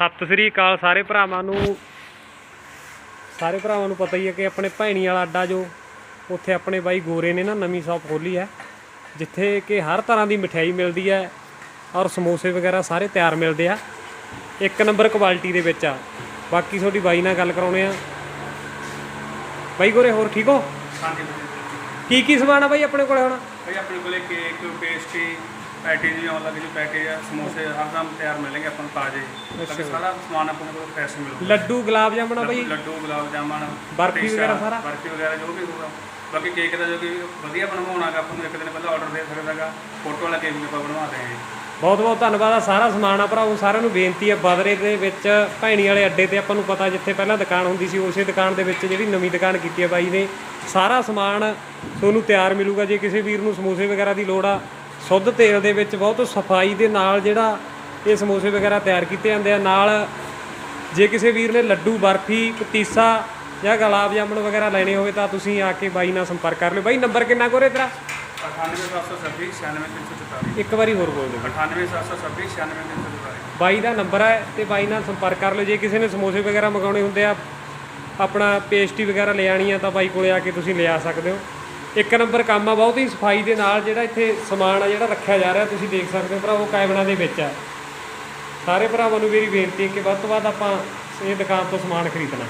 ਸਤਿ ਸ੍ਰੀ ਅਕਾਲ ਸਾਰੇ ਭਰਾਵਾਂ ਨੂੰ। ਸਾਰੇ ਭਰਾਵਾਂ ਨੂੰ ਪਤਾ ਹੀ ਹੈ ਕਿ ਆਪਣੇ ਭੈਣੀ ਵਾਲਾ ਅੱਡਾ ਜੋ ਉੱਥੇ ਆਪਣੇ ਬਾਈ ਗੋਰੇ ਨੇ ਨਾ ਨਵੀਂ ਸ਼ਾਪ ਖੋਲੀ ਹੈ ਜਿੱਥੇ ਕਿ ਹਰ ਤਰ੍ਹਾਂ ਦੀ ਮਠਿਆਈ ਮਿਲਦੀ ਹੈ ਔਰ ਸਮੋਸੇ ਵਗੈਰਾ ਸਾਰੇ ਤਿਆਰ ਮਿਲਦੇ ਆ। ਇੱਕ ਨੰਬਰ ਕੁਆਲਿਟੀ ਦੇ ਵਿੱਚ ਆ। ਬਾਕੀ ਤੁਹਾਡੀ ਬਾਈ ਨਾਲ ਗੱਲ ਕਰਾਉਣੇ ਆ। ਬਾਈ ਗੋਰੇ ਹੋਰ ਠੀਕ ਹੋ? ਹਾਂਜੀ ਕੀ ਕੀ ਸਮਾਨ ਆ ਬਾਈ ਆਪਣੇ ਕੋਲੇ ਹੁਣ? ਭਾਈ ਆਪਣੇ ਕੋਲੇ ਕੇਕ ਪੇਸਟਰੀ ਆਉਣ ਲੱਗੇ ਜੋ ਪੈਕੇਜ ਆ ਸਮੋਸੇ ਹਰਦਮ ਤਿਆਰ ਮਿਲਣਗੇ ਆਪਾਂ ਨੂੰ ਤਾਜ਼ੇ। ਬਾਕੀ ਸਾਰਾ ਸਮਾਨ ਆਪਣੇ ਕੋਲ ਫਰੈਸ਼ ਮਿਲੂਗਾ। ਲੱਡੂ ਗੁਲਾਬ ਜਾਮਣ ਆ ਬਾਈ? ਲੱਡੂ ਗੁਲਾਬ ਜਾਮਨ ਬਰਫੀ ਵਗੈਰਾ ਸਾਰਾ? ਬਰਫੀ ਵਗੈਰਾ ਜੋ ਵੀ ਹੋਊਗਾ। ਬਾਕੀ ਕੇਕ ਦਾ ਜੋ ਕਿ ਵਧੀਆ ਬਣਵਾਉਣਾਗਾ ਆਪਾਂ ਨੂੰ ਇੱਕ ਦਿਨ ਪਹਿਲਾਂ ਆਰਡਰ ਦੇ ਸਕਦਾਗਾ ਫੋਟੋ ਵਾਲਾ ਕੇਕ ਵੀ ਆਪਾਂ ਬਣਵਾ ਦੇਵਾਂਗੇ ਬਹੁਤ ਬਹੁਤ ਧੰਨਵਾਦ ਆ ਸਾਰਾ ਸਮਾਨ ਆ ਭਰਾਵੋ ਸਾਰਿਆਂ ਨੂੰ ਬੇਨਤੀ ਹੈ ਬਦਰੇ ਦੇ ਵਿੱਚ ਭੈਣੀ ਵਾਲੇ ਅੱਡੇ ਤੇ ਆਪਾਂ ਨੂੰ ਪਤਾ ਜਿੱਥੇ ਪਹਿਲਾਂ ਦੁਕਾਨ ਹੁੰਦੀ ਸੀ ਉਸੇ ਦੁਕਾਨ ਦੇ ਵਿੱਚ ਜਿਹੜੀ ਨਵੀਂ ਦੁਕਾਨ ਕੀਤੀ ਹੈ ਬਾਈ ਨੇ। ਸਾਰਾ ਸਮਾਨ ਤੁਹਾਨੂੰ ਤਿਆਰ ਮਿਲੂਗਾ ਜੇ ਕਿਸੇ ਵੀਰ ਨੂੰ ਸਮੋਸੇ ਵਗੈਰਾ ਦੀ ਲੋੜ ਆ ਸ਼ੁੱਧ ਤੇਲ ਦੇ ਵਿੱਚ ਬਹੁਤ ਸਫ਼ਾਈ ਦੇ ਨਾਲ ਜਿਹੜਾ ਇਹ ਸਮੋਸੇ ਵਗੈਰਾ ਤਿਆਰ ਕੀਤੇ ਜਾਂਦੇ ਆ। ਨਾਲ ਜੇ ਕਿਸੇ ਵੀਰ ਨੇ ਲੱਡੂ ਬਰਫੀ ਪਤੀਸਾ ਜਾਂ ਗੁਲਾਬ ਜਾਮਣ ਵਗੈਰਾ ਲੈਣੇ ਹੋਵੇ ਤਾਂ ਤੁਸੀਂ ਆ ਕੇ ਬਾਈ ਨਾਲ ਸੰਪਰਕ ਕਰ ਲਿਓ। ਬਾਈ ਨੰਬਰ ਕਿੰਨਾ ਕੋਰੇ ਤੇਰਾ? 98726 96344 ਇੱਕ ਵਾਰੀ ਹੋਰ ਬੋਲ ਦਿਓ। 98726 96344 ਬਾਈ ਦਾ ਨੰਬਰ ਹੈ ਤੇ ਬਾਈ ਨਾਲ ਸੰਪਰਕ ਕਰ ਲਿਓ। ਜੇ ਕਿਸੇ ਨੇ ਸਮੋਸੇ ਵਗੈਰਾ ਮੰਗਾਉਣੇ ਹੁੰਦੇ ਆ ਆਪਣਾ ਪੇਸਟੀ ਵਗੈਰਾ ਲੈ ਆਣੀ ਆ ਤਾਂ ਬਾਈ ਕੋਲੇ ਆ ਕੇ ਤੁਸੀਂ ਲਿਆ ਸਕਦੇ ਹੋ। ਇੱਕ ਨੰਬਰ ਕੰਮ ਆ, ਬਹੁਤ ਹੀ ਸਫ਼ਾਈ ਦੇ ਨਾਲ ਜਿਹੜਾ ਇੱਥੇ ਸਮਾਨ ਆ, ਜਿਹੜਾ ਰੱਖਿਆ ਜਾ ਰਿਹਾ, ਤੁਸੀਂ ਦੇਖ ਸਕਦੇ ਹੋ ਭਰਾਵੋ ਕੈਬਨਾਂ ਦੇ ਵਿੱਚ ਆ। ਸਾਰੇ ਭਰਾਵਾਂ ਨੂੰ ਮੇਰੀ ਬੇਨਤੀ ਹੈ ਕਿ ਵੱਧ ਤੋਂ ਵੱਧ ਆਪਾਂ ਇਹ ਦੁਕਾਨ ਤੋਂ ਸਮਾਨ ਖਰੀਦਣਾ।